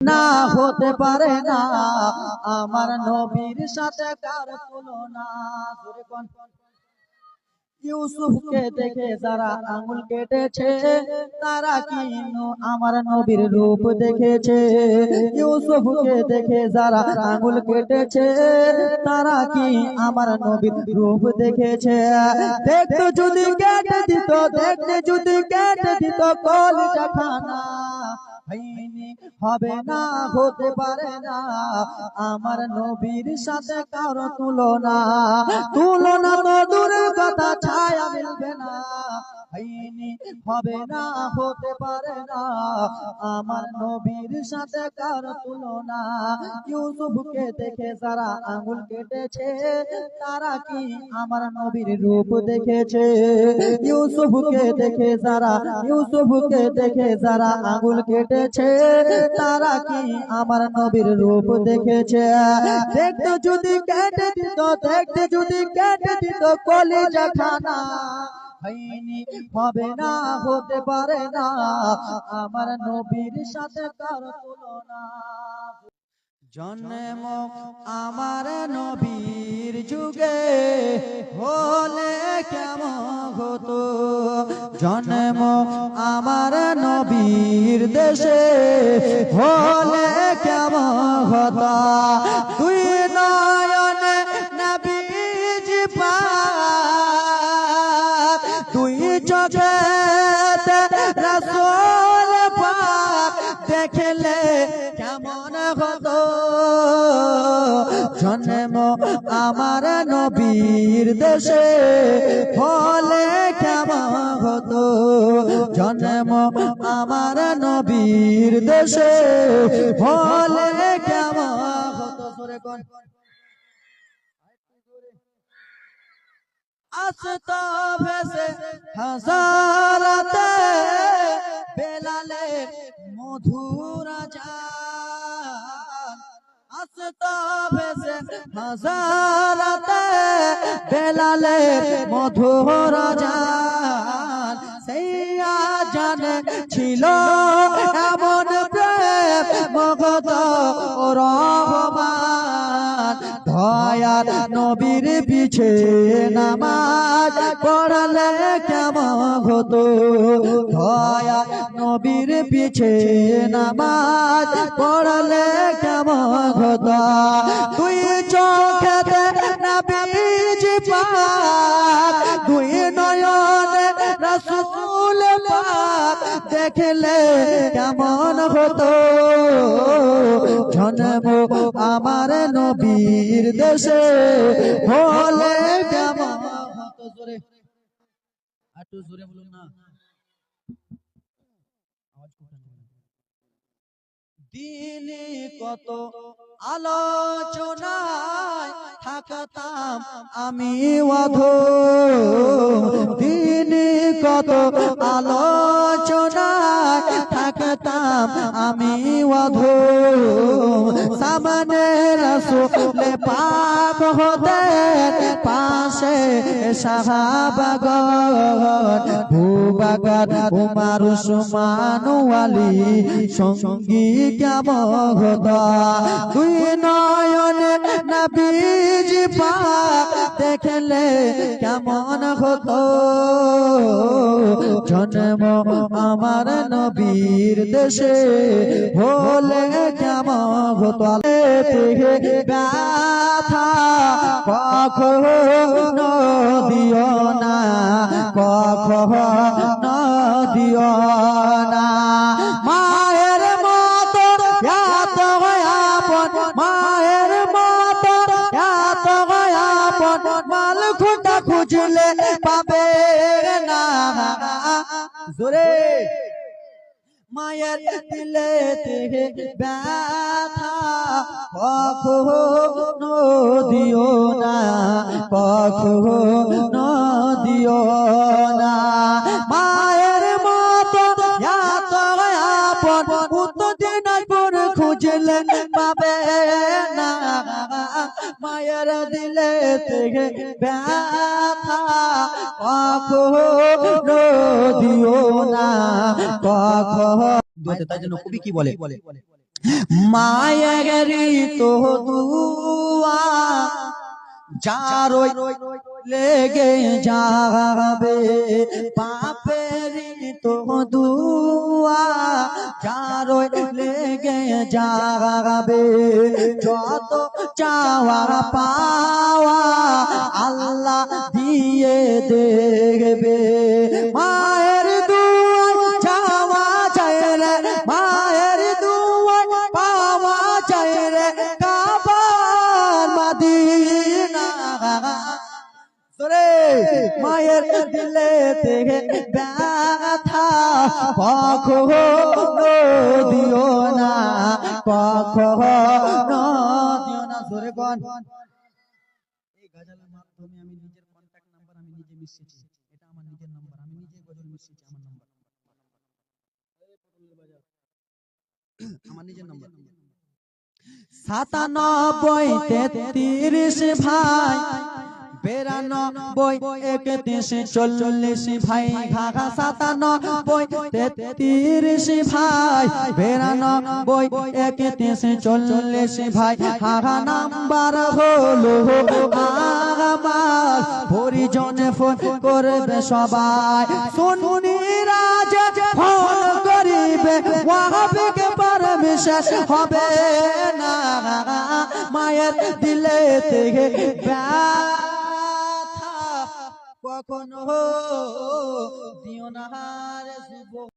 না হতে পারে না। আমার নবীর সাথে কার তুলনা? ইউসুফকে দেখে যারা আঙুল কেটেছে, তারা কি আমার নবীর রূপ দেখেছে। ইউসুফকে দেখে যারা আঙুল কেটেছে, তারা কি আমার নবীর রূপ দেখেছে? দেখতে যদি কেটে দিত, দেখতে যদি কেটে দিত কলিজা খানা হয়নি হবে না, হতে পারে না। আমার নবীর সাথে কারও তুলনা। তুলনা তো দূরের কথা হবে না হতে পারে না। আমার নবীর সাথে কারও তুলনা? ইউসুফকে দেখে যারা আঙুল কেটেছে, তারা কি আমার নবীর রূপ দেখেছে? ইউসুফকে দেখে যারা, ইউসুফকে দেখে যারা আঙুল কেটেছে, তারা কি আমার নবীর রূপ দেখেছে? দেখতে যদি কেটে দিত, দেখতে যদি কেটে দিত, কলিজা খানা। হয়নি, হবে না, হতে পারে না। আমার নবীর সাথে কার তুলনা। জন্ম আমার নবীর যুগে হলে কেমন হতো? জন্ম আমার নবীর দেশে হলে কেমন হতো? আমার নবীর দেশে হলে কেমন হতো? জন্ম আমার নবীর দেশে হলে কেমন হতো? সরে কোন? হাজারাতে বেলালে মধুর হাজারাতে বেলালে মধুর জান। সেই ছিল এমন প্রেম মগত রহমান দয়ার নবীর পিছে নামাজ পড়ালে কেমন হতো? হয়ার নবীর পিছে নামাজ পড়ালে কেমন হতো? তুই চোখেতে নবীজি পাক তুই দেখলে কেমন হতো? জন্ম আমার নবীর দেশে হলে কেমন হতো? কত আলোচনায় থাকতাম আমি অধ। দিনে কত থাকতাম আমি অধ সামনে রসুলে পাক হতে পাশে সাহাবাগন ভূবাগন উমার উসমানু আলী সঙ্গী কেমন দুই নয়নে নবীজি পাক দেখলে কেমন হতো? জন্ম আমার নবীর দেশে, হলে কেমন হতো? ব্যথা, কখনো দিও না, কখনো দিও জোরে। মায়ের দিলে ব্যথা কখনো দিও না কখনো দিও মায়ের দিলে থেকে ব্যথা কখনো দিও না কখনো। তাই জন্য কবি কি বলে মায়েরি তো দুয়া যারই লেগে যাবে বাপেরি তো দুয়া যারই লেগে যাবে, যত চাওয়া পাওয়া আল্লাহ দিয়ে দেখবে। মায়ের দুয়ার চাওয়া চায় রে মায়ের দিলে থেকে কখনো দিও না কখনো দিও না। জোরে কোন। এই মাধ্যমে আমি নিজের নাম্বার আমি নিজে এটা আমার নিজের নাম্বার আমি নিজে গজল আমার নাম্বার আমার নিজের নাম্বার সাতানব্বই তেত্রিশ ভাই। বেরানব্বই একত্রিশ চল্লিশ ভাই ঘাঘা সাতানব্বই তেত্রিশ ভাই বেরানব্বই একত্রিশ চল্লিশ ভাই হাঘা নাম্বার হলো আমার পরিজনে ফোন করবে সবাই। শুনুনি রাজ ফোন করিবে ওয়াহাবিকে পারমিশন হবে না। মায়ের দিলে থেকে ব্যথা কখনো দিও না